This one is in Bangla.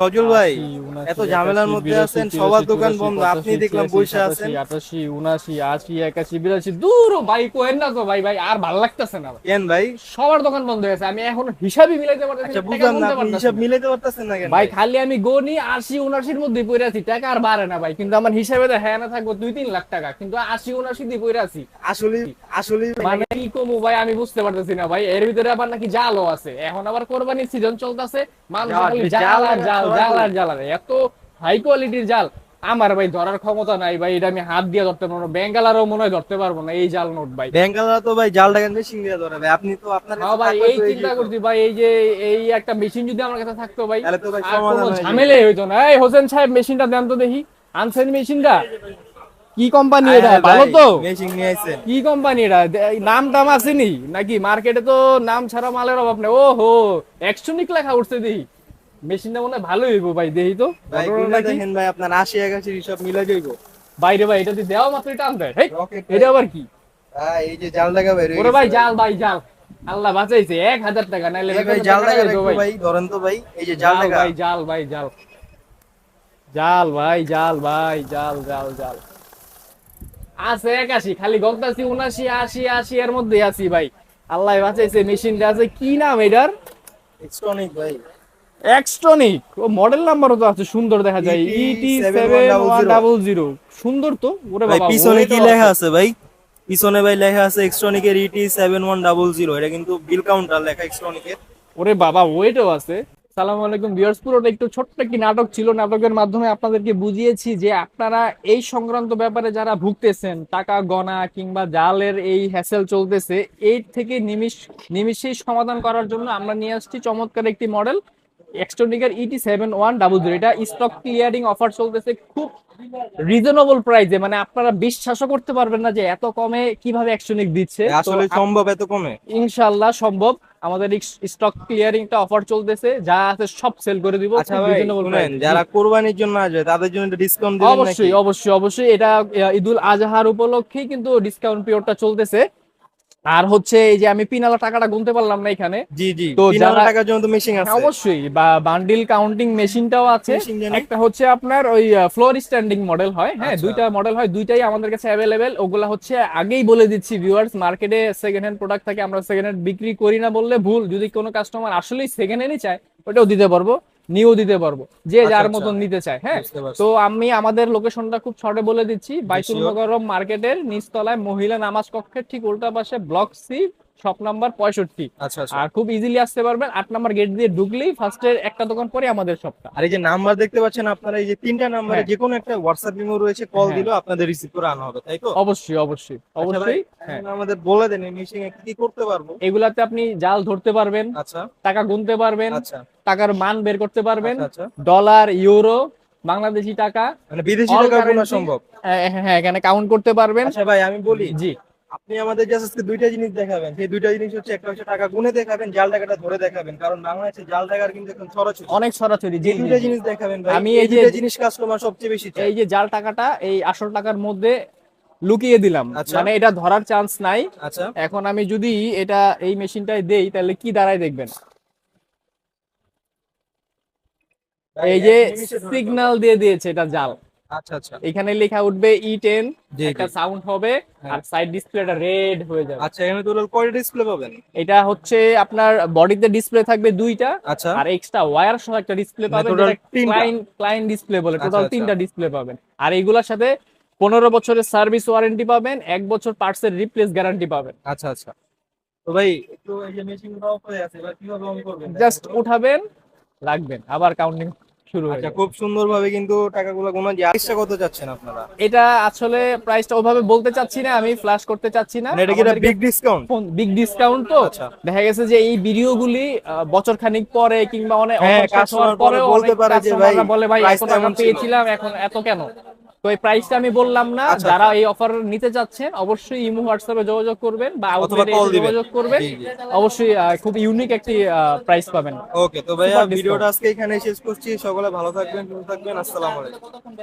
সজল ভাই এত ঝামেলার মধ্যে আছেন সবার দোকান বন্ধ আপনি দেখলাম আছেন। আটাশি উনাশি আশি একাশি বিরাশি দূর ভাই না তো ভাই ভাই আর ভালো লাগতেছে না কেন ভাই? সবার দোকান বন্ধ হয়েছে আমি এখন হিসাবই মিলাইতে পারতেছি আচ্ছা টাকা বুঝলাম না আপনি হিসাব মিলাইতে পারতেছেন না কেন ভাই খালি আমি গনি আশি উনাশির মধ্যে পড়ে আছি টাকা আর বাড়ে না ভাই কিন্তু আমার হিসাবে তো হ্যাঁ না থাকব দুই তিন লাখ টাকা কিন্তু আশি উনাশি দিয়ে পড়ে আছি। আসলে আসলে মানে কি কমু ভাই আমি বুঝতে পারতেছি না ভাই এর ভিতরে আবার নাকি জালও আছে এখন আবার কোরবানির সিজন চলতেছে মানুষ জাল, আর জাল। জাল আর জাল আর এত হাই কোয়ালিটির জাল আমার ভাই ধরার ক্ষমতা নাই ভাই এটা আমি হাত দিয়ে ধরতে পারব বেঙ্গালারও মনে হয় ধরতে পারব না এই জাল নোট ভাই। ব্যাংকালরা তো ভাই জাল টাকা মেশিন দিয়ে ধরে ভাই আপনি তো আপনার হ্যাঁ ভাই এই চিন্তা করছি ভাই এই যে এই একটা মেশিন যদি আমার কাছে থাকতো ভাই তাহলে তো ভাই সমাধান কোনো হয়ে যেত। ঝামেলাই হইতো না। এই হোসেন সাহেব মেশিনটা দেন তো দেখি। আনছেন মেশিনটা কি কোম্পানি এটা? ভালো তো? মেশিন নিয়ে কি কোম্পানি এটা? নাম টাম আসেনি? নাকি মার্কেটে তো নাম ছাড়া মালের অভাব নেই? ও হো একশো নিক লেখা উঠছে দেখি। মেশিনটা মনে ভালোই হইবো ভাই দেখি তো? দেখেন ভাই আপনার আশি একাশি সব মিলে যাইব। বাইরে ভাই এটা দিয়ে দেওয়া মাত্রই টান দেয়। এটা আবার কি? এই যে জাল টাকা ভাই ওরে ভাই জাল ভাই জাল। আল্লাহ বাঁচাইছে এক হাজার টাকা নাইলে ভাই জাল টাকা ভাই। ধরেন তো ভাই এই যে জাল টাকা ভাই জাল ভাই জাল। জাল ভাই জাল ভাই জাল জাল জাল। আছে একাশি খালি গলতাছি উনাশি আশি আশি এর মধ্যে আছি ভাই। আল্লাহ বাঁচাইছে মেশিনটা আছে কি নাম এটার? এক্সট্রনিক ভাই। এক্সট্রনিক ও মডেল নাম্বারও তো আছে সুন্দর দেখা যায়। ইটি ওয়ান ডাবল জিরো সুন্দর তো ওরে বাবা পিছনে কি লেখা আছে। ভাই? পিছনে ভাই লেখা আছে এক্সট্রনিকের ET seven one double zero এটা কিন্তু বিল কাউন্টার লেখা এক্সট্রনিকের ওরে বাবা ওয়েটও আছে। সালাম আলাইকুম ভিউয়ার্স পুরোটা একটু ছোট্ট একটি নাটক ছিল। নাটকের মাধ্যমে আপনাদেরকে বুঝিয়েছি যে আপনারা এই সংক্রান্ত ব্যাপারে যারা ভুগতেছেন টাকা গণা কিংবা জালের এই হ্যাসেল চলতেছে এই থেকে নিমিষ নিমিষেই সমাধান করার জন্য আমরা নিয়ে আসছি চমৎকার একটি model এক্সট্রনিকার ET seven one double zero এটা স্টক ক্লিয়ারিং অফার চলতেছে খুব রিজনেবল প্রাইসে মানে আপনারা বিশ্বাসও করতে পারবেন না যে এত কমে কীভাবে এক্সট্রনিক দিচ্ছে। আসলে সম্ভব এত কমে? ইনশাআল্লাহ সম্ভব। আমাদের স্টক ক্লিয়ারিং টা অফার চলতেছে যা আছে সব সেল করে দিব আচ্ছা ভাই যারা কোরবানির জন্য আসবে তাদের জন্য ডিসকাউন্ট দিবেন অবশ্যই অবশ্যই অবশ্যই এটা ঈদুল আজহার উপলক্ষেই কিন্তু ডিসকাউন্ট পিরিয়ডটা চলতেছে। আর হচ্ছে এই যে আমি পিনালা টাকাটা গুনতে পারলাম না এখানে। জি জি। তো যারা- টাকার জন্য তো মেশিন হ্যাঁ, আছে। অবশ্যই। বা বান্ডিল কাউন্টিং মেশিনটাও আছে। একটা হচ্ছে আপনার ওই ফ্লোর স্ট্যান্ডিং মডেল হয় হ্যাঁ আচ্ছা। দুইটা মডেল হয় দুইটাই আমাদের কাছে অ্যাভেলেবেল ওগুলা হচ্ছে আগেই বলে দিচ্ছি ভিউয়ার্স মার্কেটে সেকেন্ড হ্যান্ড প্রোডাক্ট থাকে আমরা সেকেন্ড হ্যান্ড বিক্রি করি না বললে ভুল। যদি কোনো কাস্টমার আসলেই সেকেন্ড হ্যান্ডই চায় ওটাও দিতে পারব। নিয়েও দিতে পারব। যে আচ্ছা, যার আচ্ছা। মতন নিতে চায় হ্যাঁ? তো আমি আমাদের লোকেশনটা খুব শর্টে বলে দিচ্ছি। বাইতুল নগরম মোকাররম মার্কেটের নিচতলায় মহিলা নামাজ কক্ষের ঠিক উল্টা পাশে ব্লক সি শপ নাম্বার পঁয়ষট্টি। আচ্ছা আচ্ছা। আর খুব ইজিলি আসতে পারবেন আট নাম্বার গেট দিয়ে ঢুকলেই ফার্স্টের একটা দোকান পরে আমাদের শপটা আর এই যে নাম্বার দেখতে পাচ্ছেন আপনারা এই যে তিনটা নাম্বারে। যে কোনো একটা হোয়াটসঅ্যাপ ইমো রয়েছে কল হ্যাঁ। দিলেও আপনাদের রিসিভ করে আনা হবে তাই তো? অবশ্যই অবশ্যই আচ্ছা অবশ্যই হ্যাঁ। আমাদের বলে দেন এই মেশিন কি কি করতে পারব? এগুলাতে আপনি জাল ধরতে পারবেন আচ্ছা। টাকা গুনতে পারবেন আচ্ছা। টাকার মান বের করতে পারবেন ডলার ইউরো বাংলাদেশি টাকা মানে বিদেশি টাকা সম্ভব? হ্যাঁ, হ্যাঁ এখানে কাউন্ট করতে পারবেন। আচ্ছা ভাই আমি বলি জি। আপনি আমাদের জাস্ট আজকে দুইটা জিনিস দেখাবেন। সেই দুইটা জিনিস হচ্ছে একটা হচ্ছে টাকা গুনে দেখাবেন জাল টাকাটা ধরে দেখাবেন। কারণ বাংলাদেশে জাল টাকার কিন্তু এখন ছড়াছড়ি অনেক সরাসরি যে দুইটা জিনিস দেখাবেন ভাই। আমি এই যে- জিনিস কাস্টমার সবচেয়ে বেশি এই যে জাল টাকাটা এই আসল টাকার মধ্যে লুকিয়ে দিলাম। আচ্ছা। মানে এটা ধরার চান্স নাই। আচ্ছা। এখন আমি যদি এটা এই মেশিনটায় দেই তাহলে কি দাঁড়ায় দেখবেন? এই যে সিগন্যাল দিয়ে দিয়েছে এটা জাল। আচ্ছা আচ্ছা। এখানে লেখা উঠবে ই টেন জি, একটা সাউন্ড হবে হ্যাঁ। আর সাইড ডিসপ্লেটা রেড হয়ে যাবে। আচ্ছা এখানে টোটাল কয়টা ডিসপ্লে পাবেন? এটা হচ্ছে আপনার বডিতে ডিসপ্লে থাকবে দুইটা আচ্ছা। আর এক্সট্রা ওয়্যার সহ একটা ডিসপ্লে মানে পাবেন যেটা ক্লায়েন্ট ডিসপ্লে বলে টোটাল। তিনটা ডিসপ্লে পাবেন। আর এইগুলোর সাথে পনেরো বছরের সার্ভিস ওয়ারেন্টি পাবেন এক বছর পার্টস এর রিপ্লেস গ্যারান্টি পাবেন। আচ্ছা আচ্ছা। তো ভাই একটু এই যে মেশিন অফ হয়ে আছে এবার কীভাবে অন করবেন? জাস্ট উঠাবেন লাগবেন আবার কাউন্টিং শুরু হয়ে আচ্ছা খুব সুন্দরভাবে কিন্তু টাকাগুলো গোনা যায়। আইসা কত যাচ্ছেন আপনারা? এটা আসলে প্রাইসটা ওভাবে বলতে চাচ্ছি না আমি ফ্ল্যাশ করতে চাচ্ছি না। এটা কি বিগ ডিসকাউন্ট বিগ ডিসকাউন্ট তো। আচ্ছা। দেখা গেছে যে এই ভিডিওগুলি বছর খানিক পরে কিংবা অনেক হ্যাঁ, customer পরে বলতে পারে যে ভাই, বলে ভাই। পেয়েছিলাম এখন এত কেন? এই প্রাইসটা আমি বললাম না আচ্ছা, যারা আচ্ছা। এই অফার নিতে যাচ্ছেন অবশ্যই ইমো হোয়াটসঅ্যাপে যোগাযোগ করবেন বা অথবা আউটলেটে। যোগাযোগ করবেন। অবশ্যই খুব ইউনিক একটি প্রাইস পাবেন ওকে তো ভাইয়া ভিডিওটা আজকে এখানে শেষ করছি সকলে ভালো থাকবেন সুস্থ থাকবেন আসসালামু আলাইকুম